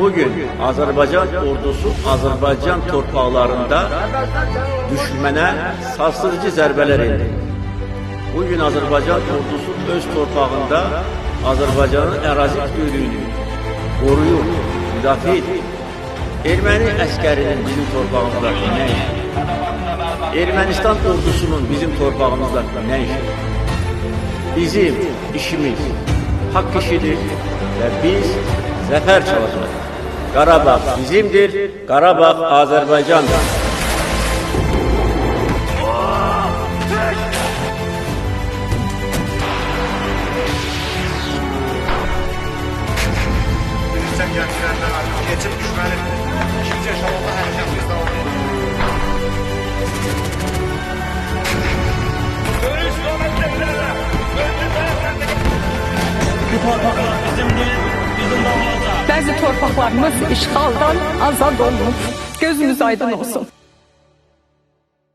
bugün Azerbaycan ordusu Azerbaycan torpaqlarında düşmənə sarsıcı zərbələr indi. Bugün Azerbaycan ordusu öz torpağında Azerbaycanın ərazi bütünlüyünü koruyur, müdafiə edir. Erməni əskərinin bizim torpağımızda nə işi? Ermənistan ordusunun bizim torpağımızda nə? Bizim işimiz hak işidir ve biz zafer çalacağız. Karabağ bizimdir, Karabağ Azerbaycan'dır. Sen geldilerden artık geçip düşmeli. İkinci yaşamında hareketimiz devam ediyor. Bu torpaqlar bizimdir, bizim də olacaq. Bəzi torpaqlarımız işğaldan azad olunub. Gözümüz aydın olsun.